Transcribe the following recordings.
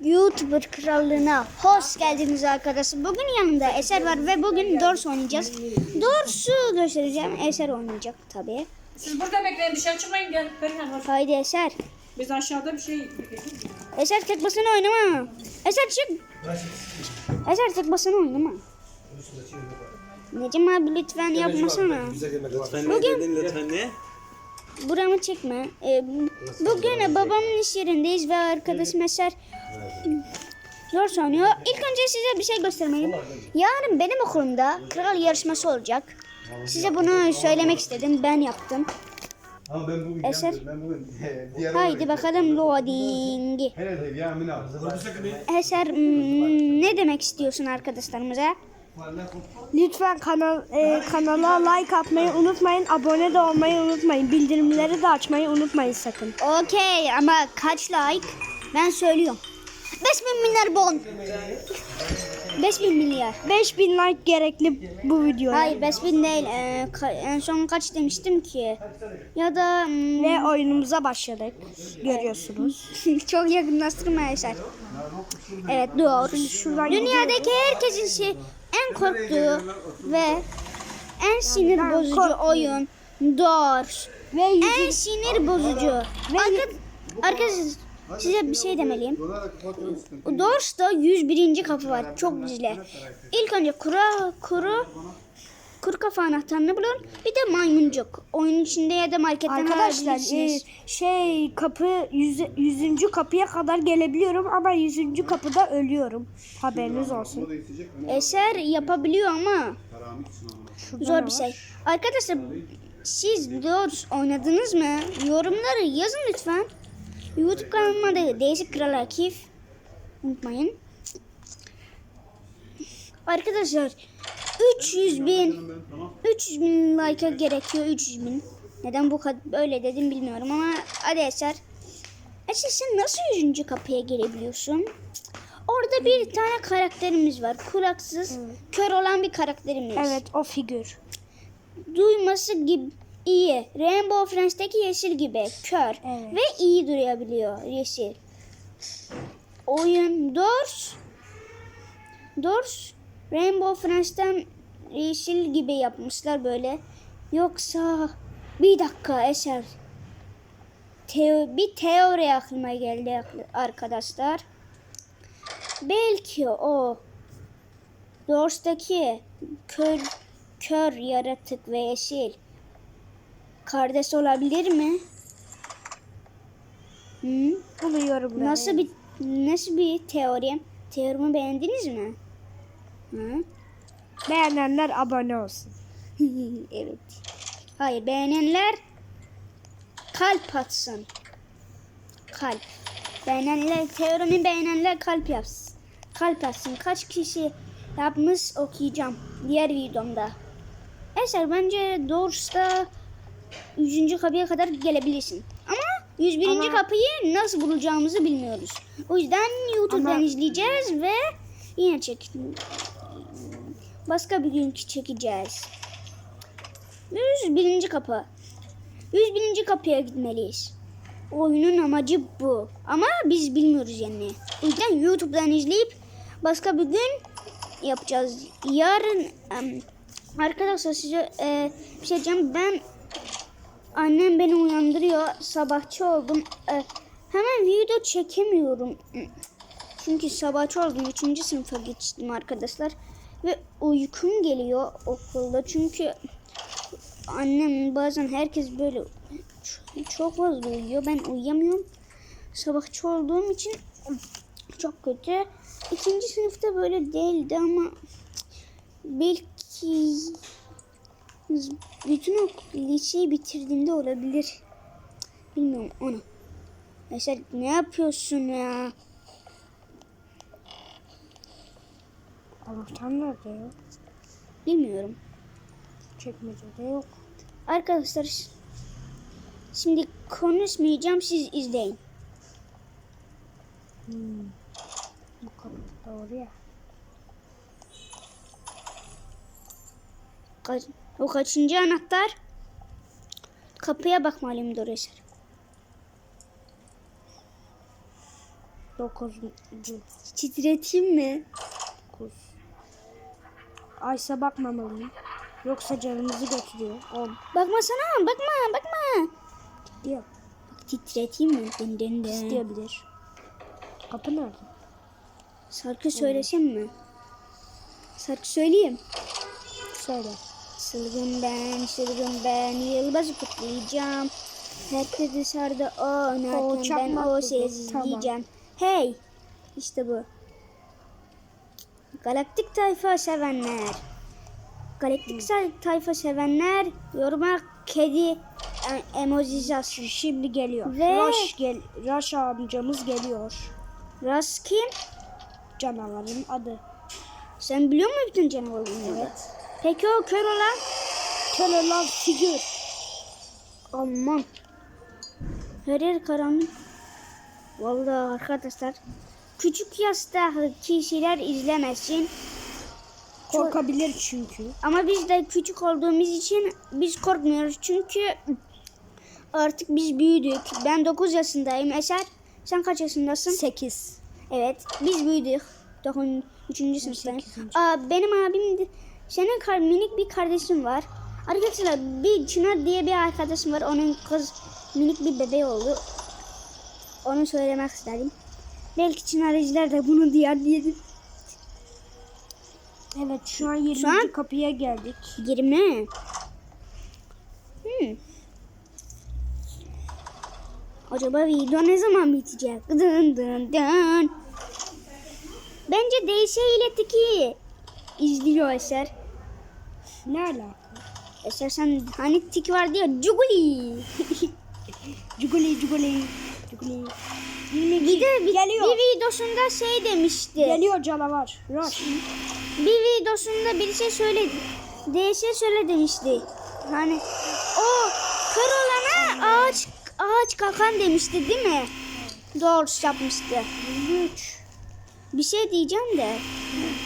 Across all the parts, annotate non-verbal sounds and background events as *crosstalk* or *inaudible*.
YouTuber krallığına hoş geldiniz arkadaşlar. Bugün yanımda Eser var ve bugün Dors oynayacağız. Dors'u göstereceğim. Eser oynayacak tabii. Siz burada bekleyin dışarı çıkmayın gel. Var. Haydi Eser. Biz aşağıda bir şey Eser tek başına oynama. Eser çık. Eser tek başına oynama. Necim abi lütfen yapmasana. Lütfen ne dedin lütfen ne? Buramı çekme. Ee, bugün babamın iş yerindeyiz ve arkadaşım Eser Dors oynuyor. İlk önce size bir şey göstermeliyim. Yarın benim okulumda kral yarışması olacak. Size bunu söylemek istedim. Ben yaptım. Ama ben bugün Eser. ben bugün *laughs* Haydi bakalım loading. Herhalde ya Mina. Eser hmm, ne demek istiyorsun arkadaşlarımıza? Lütfen kanal e, kanala like atmayı unutmayın. Abone de olmayı unutmayın. Bildirimleri de açmayı unutmayın sakın. Okey ama kaç like? Ben söylüyorum. 5000 milyar bon. 5000 milyar. 5000 like gerekli bu videoya. Hayır 5000 değil. Ee, en son kaç demiştim ki? Ya da hmm, Ve oyunumuza başladık. Görüyorsunuz. *laughs* çok yakınlaştırma Eser. Evet doğru. Şuradan Dünyadaki herkesin şey, en korktuğu ve en sinir bozucu korkmuyorum. oyun Doors. Ve En sinir bozucu. Arka, arkadaşlar size bir şey demeliyim. Doors'ta 101. kapı var. Çok güzel. İlk önce kuru kuru kuru kafa anahtarını bulun. Bir de maymuncuk. Oyunun içinde ya da marketten Arkadaşlar e, şey kapı 100. 100. kapıya kadar gelebiliyorum ama 100. kapıda ölüyorum. Haberiniz olsun. Eser yapabiliyor ama zor bir şey. Arkadaşlar siz Doors oynadınız mı? Yorumları yazın lütfen. YouTube kanalıma da Değişik Kral Akif. Unutmayın. Arkadaşlar 300 bin 300 bin like'a gerekiyor 300 bin. Neden bu kadar böyle dedim bilmiyorum ama Eser. Eser sen nasıl 100. kapıya gelebiliyorsun? Orada bir tane karakterimiz var. Kulaksız, kör olan bir karakterimiz. Evet o figür. Duyması gibi iyi. Rainbow Friends'teki yeşil gibi kör Evet. ve iyi duyabiliyor yeşil. Oyun Doors Doors Rainbow Friends'ten yeşil gibi yapmışlar böyle. Yoksa bir dakika eser. Teo, bir teori aklıma geldi arkadaşlar. Belki o Doors'taki kör, kör yaratık ve yeşil kardeş olabilir mi? Hı? Bunu yorumlayın. Nasıl bir nasıl bir teori? Teorimi beğendiniz mi? Hı? Beğenenler abone olsun. *laughs* evet. Hayır beğenenler kalp atsın. Kalp. Beğenenler teorimi beğenenler kalp yapsın. Kalp atsın. Kaç kişi yapmış okuyacağım diğer videomda. Eser bence Doors'ta 100. kapıya kadar gelebilirsin. Ama 101. Ama- kapıyı nasıl bulacağımızı bilmiyoruz. O yüzden YouTube'dan Ama- izleyeceğiz ve yine çek başka bir gün çekeceğiz. 101. kapı. 101. kapıya gitmeliyiz. Oyunun amacı bu. Ama biz bilmiyoruz yani. O yüzden YouTube'dan izleyip başka bir gün yapacağız. Yarın em, arkadaşlar size e, bir şey diyeceğim. Ben annem beni uyandırıyor. Sabahçı oldum. E, hemen video çekemiyorum. Çünkü sabahçı oldum. Üçüncü sınıfa geçtim arkadaşlar. Ve uykum geliyor okulda. Çünkü annem bazen herkes böyle çok fazla uyuyor. Ben uyuyamıyorum. Sabahçı olduğum için çok kötü. İkinci sınıfta böyle değildi ama belki bütün o liseyi bitirdiğimde olabilir. Bilmiyorum onu. Mesela ne yapıyorsun ya? Anahtar nerede ya? Bilmiyorum. Çekmecede yok. Arkadaşlar şimdi konuşmayacağım siz izleyin. Bu kapı doğru ya. Kaç, o kaçıncı anahtar? Kapıya bakmalıyım Doreser. Dokuzuncu. Titreteyim mi? Dokuz. Aysa bakmamalıyım. Yoksa canımızı götürüyor. On. Bakma sana bakma bakma. Diyor. Titreteyim mi? Dın dın dın. İsteyebilir. Kapı nerede? Şarkı söylesem mi? Şarkı söyleyeyim. Söyle. Çılgın ben, çılgın ben, yılbaşı kutlayacağım. Herkes dışarıda oynarken O ben o sesi Tamam. Hey! İşte bu. Galaktik tayfa sevenler. Galaktik say- tayfa sevenler yoruma kedi e- emojisi yazsın. Şimdi geliyor. Ve- Rush gel. Rush amcamız geliyor. Ras kim? Canavarın adı. Sen biliyor musun bütün canavarları? Evet. Peki o kör olan? Kör olan figür. Aman. Her yer karanlık. Vallahi arkadaşlar. Küçük yaştaki kişiler izlemesin. Korkabilir çünkü. Ama biz de küçük olduğumuz için biz korkmuyoruz. Çünkü artık biz büyüdük. Ben 9 yaşındayım. Eser sen kaç yaşındasın? 8. Evet biz büyüdük. 9. 3. sınıftayım. Aa, benim abim de, senin kar, minik bir kardeşin var. Arkadaşlar bir Çınar diye bir arkadaşım var. Onun kız minik bir bebeği oldu. Onu söylemek istedim. Belki Çınar izler de bunu diğer diye. Evet şu an 20. Şu an- kapıya geldik. 20. Hmm. Acaba video ne zaman bitecek? Dın dın dın. Bence DS ile Tiki izliyor Eser. Ne alaka? Eser sen hani Tiki vardı ya Cuguli. Cuguli *laughs* cuguli. Cuguli. 22. bir de bir, Geliyor. bir videosunda şey demişti. Geliyor canavar. Rush. Bir videosunda birisi söyledi. DS söyle demişti. Hani o kör olana ağaç ağaç kakan demişti değil mi? Doğru yapmıştı. 23. Bir şey diyeceğim de.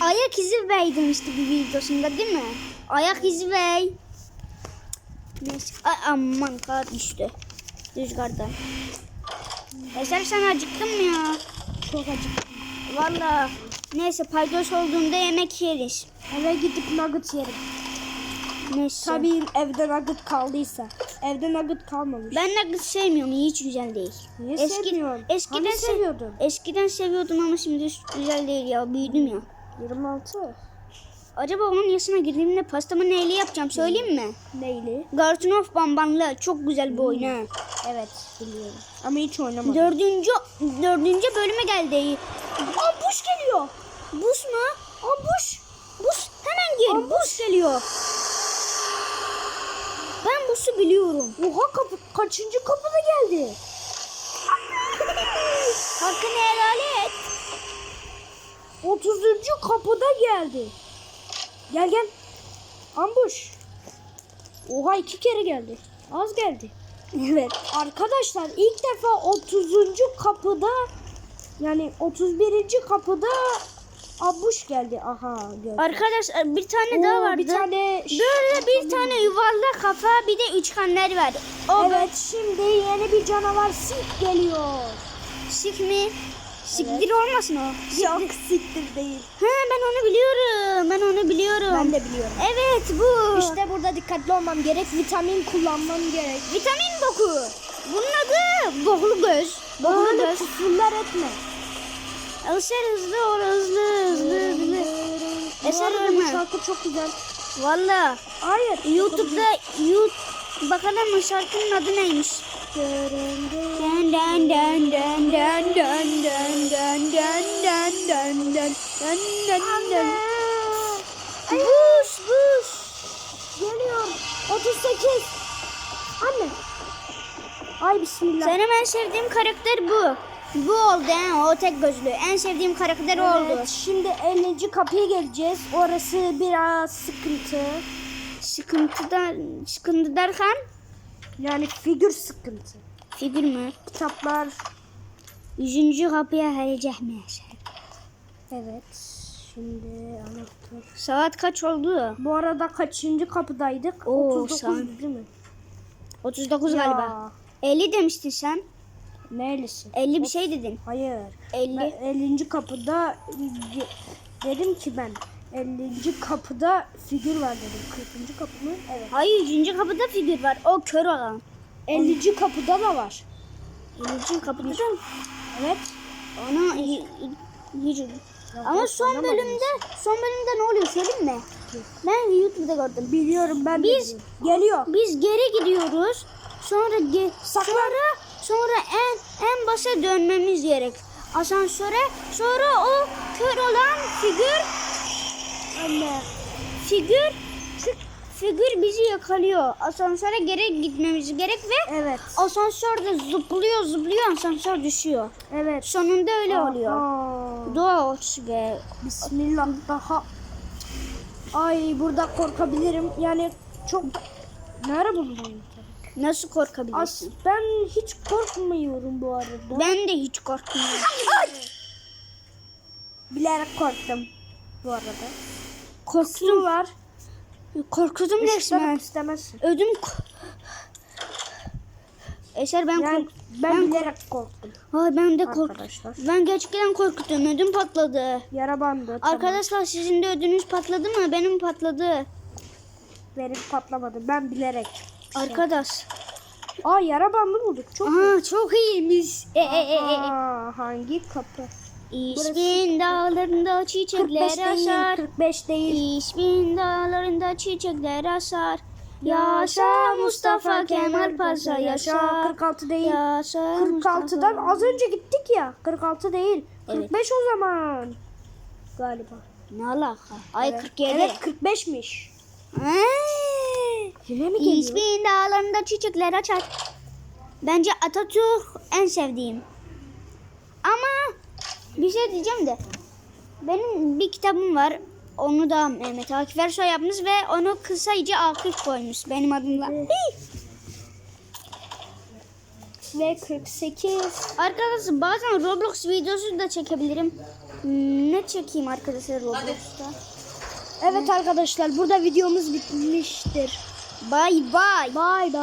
Ayak izi bey demişti bir videosunda değil mi? Ayak izi bey. Neyse. Ay, aman kar düştü. Rüzgardan. Eser sen acıktın mı ya? Çok acık. Valla. Neyse paydos olduğunda yemek yeriz. Eve gidip nugget yerim. Neyse. Tabii evde nugget kaldıysa. Evde nugget kalmamış. Ben nugget sevmiyorum. Hiç güzel değil. Niye sevmiyorsun? Eskiden Hani se- seviyordun? Eskiden seviyordum ama şimdi güzel değil ya. Büyüdüm ya. 26. Acaba onun yaşına girdiğimde pastamı neyle yapacağım söyleyeyim mi? Neyli? Garton of Bambanlı. Çok güzel bir oyun ha. Evet biliyorum. Ama hiç oynamadım. Dördüncü, dördüncü bölüme geldi. Aa buz geliyor. Buz mu? Aa buz. Buz. Hemen gir. buz geliyor. Buzu biliyorum. Oha kapı, kaçıncı kapıda geldi? *laughs* Hakkını helal et. 30. kapıda geldi. Gel gel. Ambush. Oha iki kere geldi. Az geldi. Evet. Arkadaşlar ilk defa 30. kapıda yani 31. kapıda ambush geldi. Aha gördüm. Arkadaşlar bir tane daha Oo, vardı. bir tane Böyle bir tane yuvarlak kafa bir de üçgenler var. O Evet şimdi yeni bir canavar sik geliyor. Sik mi? Siktir olmasın o. Yok siktir değil. Ha ben onu biliyorum. Ben onu biliyorum. Ben de biliyorum. Evet bu. İşte burada dikkatli olmam gerek. Vitamin kullanmam gerek. vitamin boku. Bunun adı boklu göz. Boklu göz. küfürler etme. Eser hızlı ol hızlı hızlı hızlı. Eser bu ölme. şarkı çok güzel. Valla Hayır. YouTube'da YouTube bakalım şarkının adı neymiş? Dun dun dun dun dun dun dun dun dun dun dun dun dun dun dun. Buz buz. Geliyor. 38. Anne. Ay bismillah. Benim en sevdiğim karakter bu. Bu oldu he, o tek gözlü. En sevdiğim karakter o oldu. Evet, şimdi 50. kapıya geleceğiz. Orası biraz sıkıntı. Sıkıntıda, sıkıntı derken Yani figür sıkıntı. figür mü? Kitaplar. Yüzüncü kapıya gelecek mi? Evet. Şimdi anahtar. Saat kaç oldu? Bu arada kaçıncı kapıdaydık? Oo, 39 saat. değil mi? 39 Ya. galiba. 50 demiştin sen. Ne 50'si? 50 bir şey dedin. Hayır. 50. Ben 50. kapıda dedim ki ben 50. kapıda figür var dedim. 40. kapı mı? Evet. Hayır 100. kapıda figür var. O kör olan. 50. kapıda da var. 100. kapıda da Evet. ona hiç ama son bölümde son bölümde ne oluyor söyleyeyim mi? Ben YouTube'da gördüm. Biliyorum ben Biz- biliyorum. Geliyor. Biz geri gidiyoruz. Sonra ge- sonra sonra en en başa dönmemiz gerek. Asansöre. Sonra o kör olan figür Anne. figür figür bizi yakalıyor. Asansöre geri gitmemiz gerek ve Evet. asansörde zıplıyor zıplıyor asansör düşüyor. Evet. Sonunda öyle oluyor. Aa. Doğuş ve Bismillah daha. Ay burada korkabilirim. Yani çok Nerede buldun? Nasıl As korkabilirsin? ben hiç korkmuyorum bu arada. Ben de hiç korkmuyorum. Bilerek korktum bu arada. Korktum var. Korkudum resmen. Resmen istemezsin. Ödüm Eser ben Yani kork ben, ben bilerek korktum Ay ben de kork arkadaşlar. ben gerçekten korktum. Ödüm patladı. Yara bandı. Tamam. Arkadaşlar sizin de ödünüz patladı mı? Benim patladı. Benim patlamadı. Ben bilerek. Arkadaş. Aa yara bandı bulduk. Çok Aha çok iyiymiş. E, e, e, e. Aa, hangi kapı? İşbin dağlarında 45 çiçekler değil. açar. 45 değil. İşbin dağlarında çiçekler açar. Yaşa Mustafa Kemal Paşa yaşa. 46 değil. Yaşa 46'dan Mustafa. az önce gittik ya. 46 değil. Evet. 45 o zaman. Galiba. Ne alaka? Ay Evet. 47. Evet 45'miş. Eee. Yine mi geliyor? İsmin dağlarında çiçekler açar. Bence Atatürk en sevdiğim. Ama bir şey diyeceğim de. Benim bir kitabım var. Onu da Mehmet Akif Ersoy yapmış ve onu kısaca Akif koymuş benim adımla. Ve 48. Arkadaşlar bazen Roblox videosu da çekebilirim. Hmm, Ne çekeyim arkadaşlar Roblox'ta? Evet arkadaşlar burada videomuz bitmiştir. Bye bye. Bye bye.